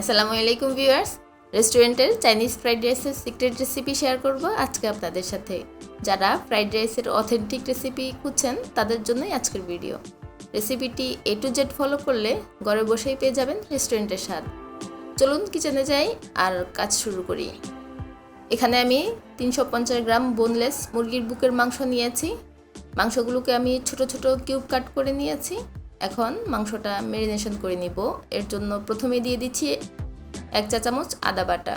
আসসালামু আলাইকুম ভিউয়ার্স। রেস্টুরেন্টের চাইনিজ ফ্রাইড রাইসের সিক্রেট রেসিপি শেয়ার করব আজকে আপনাদের সাথে। যারা ফ্রাইড রাইসের অথেন্টিক রেসিপি খুঁজছেন, তাদের জন্যই আজকের ভিডিও। রেসিপিটি এ টু জেড ফলো করলে ঘরে বসেই পেয়ে যাবেন রেস্টুরেন্টের স্বাদ। চলুন কিচেনে যাই আর কাজ শুরু করি। এখানে আমি তিনশো পঞ্চাশ গ্রাম বোনলেস মুরগির বুকের মাংস নিয়েছি। মাংসগুলোকে আমি ছোট ছোট কিউব কাট করে নিয়েছি। এখন মাংসটা মেরিনেশন করে নিব। এর জন্য প্রথমে দিয়ে দিচ্ছি এক চা চামচ আদা বাটা,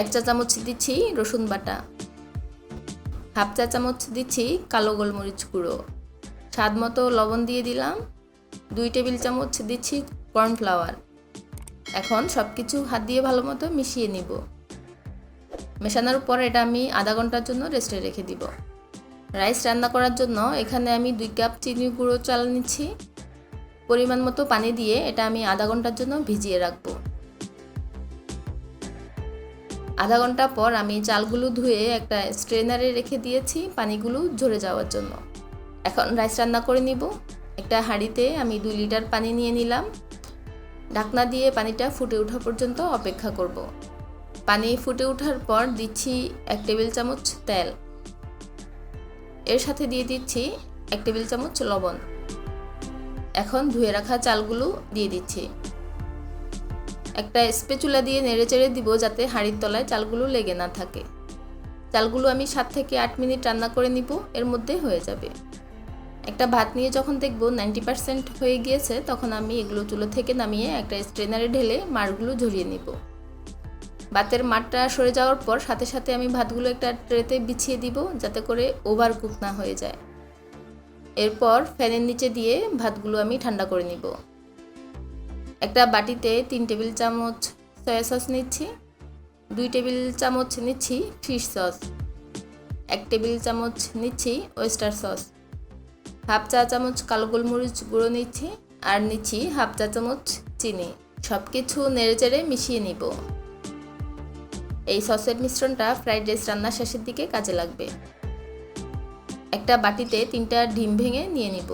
এক চা চামচ দিচ্ছি রসুন বাটা, হাফ চা চামচ দিচ্ছি কালো গোলমরিচ গুঁড়ো, স্বাদ মতো লবণ দিয়ে দিলাম, দুই টেবিল চামচ দিচ্ছি কর্নফ্লাওয়ার। এখন সব কিছু হাত দিয়ে ভালো মতো মিশিয়ে নিব। মেশানোর পর এটা আমি আধা ঘণ্টার জন্য রেস্টে রেখে দিব। রাইস রান্না করার জন্য এখানে আমি দুই কাপ চিনি গুঁড়ো চাল নিচ্ছি। পরিমাণ মতো পানি দিয়ে এটা আমি আধা ঘণ্টার জন্য ভিজিয়ে রাখব। আধা ঘণ্টা পর আমি চালগুলো ধুয়ে একটা স্ট্রেনারে রেখে দিয়েছি পানিগুলো ঝরে যাওয়ার জন্য। এখন রাইস রান্না করে নিব। একটা হাঁড়িতে আমি দুই লিটার পানি নিয়ে নিলাম। ঢাকনা দিয়ে পানিটা ফুটে ওঠা পর্যন্ত অপেক্ষা করব। পানি ফুটে ওঠার পর দিচ্ছি এক টেবিল চামচ তেল। এর সাথে দিয়ে দিচ্ছি এক টেবিল চামচ লবণ। এখন ধুয়ে রাখা চালগুলো দিয়ে দিচ্ছি। একটা স্পেচুলা দিয়ে নেড়ে চেড়ে দিব যাতে হাঁড়ির তলায় চালগুলো লেগে না থাকে। চালগুলো আমি সাত থেকে আট মিনিট রান্না করে নিব, এর মধ্যে হয়ে যাবে। একটা ভাত নিয়ে যখন দেখব নাইনটি পার্সেন্ট হয়ে গিয়েছে, তখন আমি এগুলো চুলো থেকে নামিয়ে একটা স্ট্রেনারে ঢেলে মাড়গুলো ঝরিয়ে নিব। ভাতের মাঠটা সরে যাওয়ার পর সাথে সাথে আমি ভাতগুলো একটা ট্রেতে বিছিয়ে দিব, যাতে করে ওভার কুক না হয়ে যায়। এরপর ফ্যানের নিচে দিয়ে ভাতগুলো আমি ঠান্ডা করে নিব। একটা বাটিতে তিন টেবিল চামচ সয়া সস নিচ্ছি, দুই টেবিল চামচ নিচ্ছি ফিশ সস, এক টেবিল চামচ নিচ্ছি ওয়েস্টার সস, হাফ চা চামচ কালো গোলমরিচ গুঁড়ো নিচ্ছি আর নিচ্ছি হাফ চা চামচ চিনি। সব কিছু নেড়েচেড়ে মিশিয়ে নিব। এই সসের মিশ্রণটা ফ্রাইড রাইস রান্নার শেষের দিকে কাজে লাগবে। একটা বাটিতে তিনটা ডিম ভেঙে নিয়ে নিব।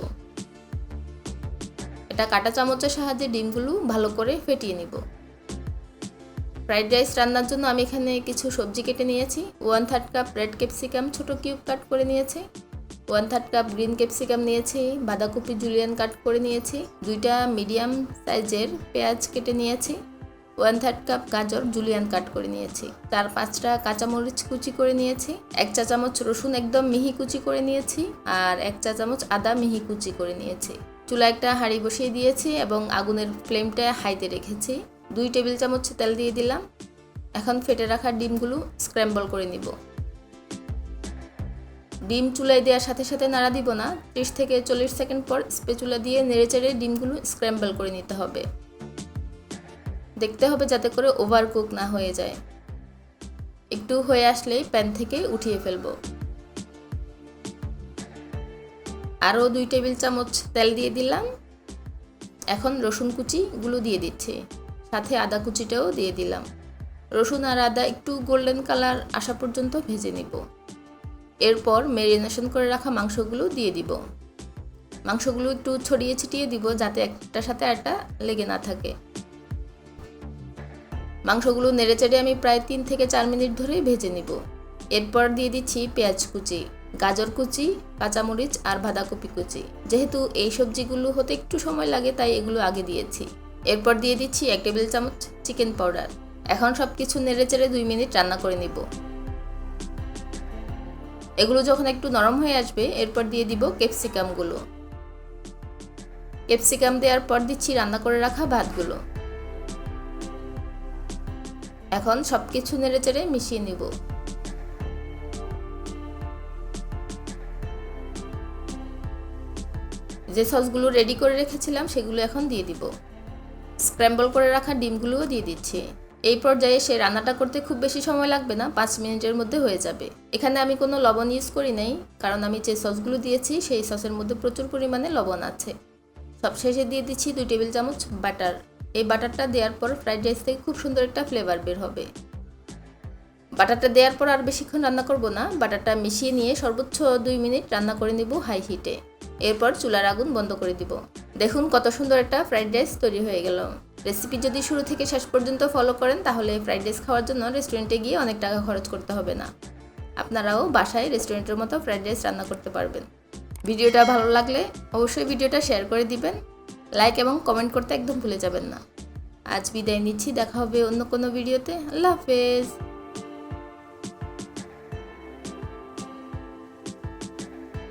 এটা কাটা চামচের সাহায্যে ডিমগুলো ভালো করে ফেটিয়ে নিব। ফ্রাইড রাইস রান্নার জন্য আমি এখানে কিছু সবজি কেটে নিয়েছি। One third cup red capsicum ছোট কিউব কাট করে নিয়েছি। One third cup green capsicum নিয়েছি। বাঁধাকপি জুলিয়ান কাট করে নিয়েছি। দুইটা মিডিয়াম সাইজের পেঁয়াজ কেটে নিয়েছি। ওয়ান থার্ড কাপ গাজর জুলিয়ান কাট করে নিয়েছি। চার পাঁচটা কাঁচামরিচ কুচি করে নিয়েছি, এক চা চামচ রসুন একদম মিহি কুচি করে নিয়েছি আর এক চা চামচ আদা মিহি কুচি করে নিয়েছি। চুলা একটা হাঁড়ি বসিয়ে দিয়েছি এবং আগুনের ফ্লেমটা হাইতে রেখেছি। দুই টেবিল চামচ তেল দিয়ে দিলাম। এখন ফেটে রাখা ডিমগুলো স্ক্র্যাম্বল করে নিব। ডিম চুলায় দেওয়ার সাথে সাথে নাড়া দিব না। ত্রিশ থেকে চল্লিশ সেকেন্ড পর স্পেচুলা দিয়ে নেড়েচেড়ে ডিমগুলো স্ক্র্যাম্বল করে নিতে হবে। দেখতে হবে যাতে করে ওভার কুক না হয়ে যায়। একটু হয়ে আসলেই প্যান থেকে উঠিয়ে ফেলব। আরও দুই টেবিল চামচ তেল দিয়ে দিলাম। এখন রসুন কুচিগুলো দিয়ে দিচ্ছি। সাথে আদা কুচিটাও দিয়ে দিলাম। রসুন আর আদা একটু গোল্ডেন কালার আসা পর্যন্ত ভেজে নিব। এরপর মেরিনেশন করে রাখা মাংসগুলো দিয়ে দিব। মাংসগুলো একটু ছড়িয়ে ছিটিয়ে দিব যাতে একটার সাথে একটা লেগে না থাকে। মাংসগুলো নেড়েচেড়ে আমি প্রায় তিন থেকে চার মিনিট ধরে ভেজে নিব। এরপর দিয়ে দিচ্ছি পেঁয়াজ কুচি, গাজর কুচি, কাঁচামরিচ আর বাঁধাকপি কুচি। যেহেতু এই সবজিগুলো হতে একটু সময় লাগে, তাই এগুলো আগে দিয়েছি। এরপর দিয়ে দিচ্ছি এক টেবিল চামচ চিকেন পাউডার। এখন সব কিছু নেড়েচেড়ে দুই মিনিট রান্না করে নিব। এগুলো যখন একটু নরম হয়ে আসবে, এরপর দিয়ে দিব ক্যাপসিকামগুলো। ক্যাপসিকাম দেওয়ার পর দিচ্ছি রান্না করে রাখা ভাতগুলো। এখন সব কিছু নেড়েচেড়ে মিশিয়ে নিব। যে সসগুলো রেডি করে রেখেছিলাম, সেগুলো এখন দিয়ে দিব। স্ক্র্যাম্বল করে রাখা ডিমগুলোও দিয়ে দিচ্ছি। এই পর্যায়ে সে রান্নাটা করতে খুব বেশি সময় লাগবে না, পাঁচ মিনিটের মধ্যে হয়ে যাবে। এখানে আমি কোনো লবণ ইউজ করি নাই, কারণ আমি যে সসগুলো দিয়েছি, সেই সসের মধ্যে প্রচুর পরিমাণে লবণ আছে। সবশেষে দিয়ে দিচ্ছি দুই টেবিল চামচ বাটার এই বাটারটা দেওয়ার পর ফ্রাইড রাইস থেকে খুব সুন্দর একটা ফ্লেভার বের হবে। বাটারটা দেওয়ার পর আর বেশিক্ষণ রান্না করব না, বাটারটা মিশিয়ে নিয়ে সর্বোচ্চ দুই মিনিট রান্না করে নেব হাই হিটে এরপর চুলার আগুন বন্ধ করে দিব। দেখুন কত সুন্দর একটা ফ্রাইড রাইস তৈরি হয়ে গেল। রেসিপি যদি শুরু থেকে শেষ পর্যন্ত ফলো করেন, তাহলে ফ্রাইড রাইস খাওয়ার জন্য রেস্টুরেন্টে গিয়ে অনেক টাকা খরচ করতে হবে না। আপনারাও বাসায় রেস্টুরেন্টের মতো ফ্রাইড রাইস রান্না করতে পারবেন। ভিডিওটা ভালো লাগলে অবশ্যই ভিডিওটা শেয়ার করে দিবেন। লাইক এবং কমেন্ট করতে একদম ভুলে যাবেন না। আজ বিদায় নিচ্ছি, দেখা হবে অন্য কোনো ভিডিওতে আল্লাহ হাফেজ।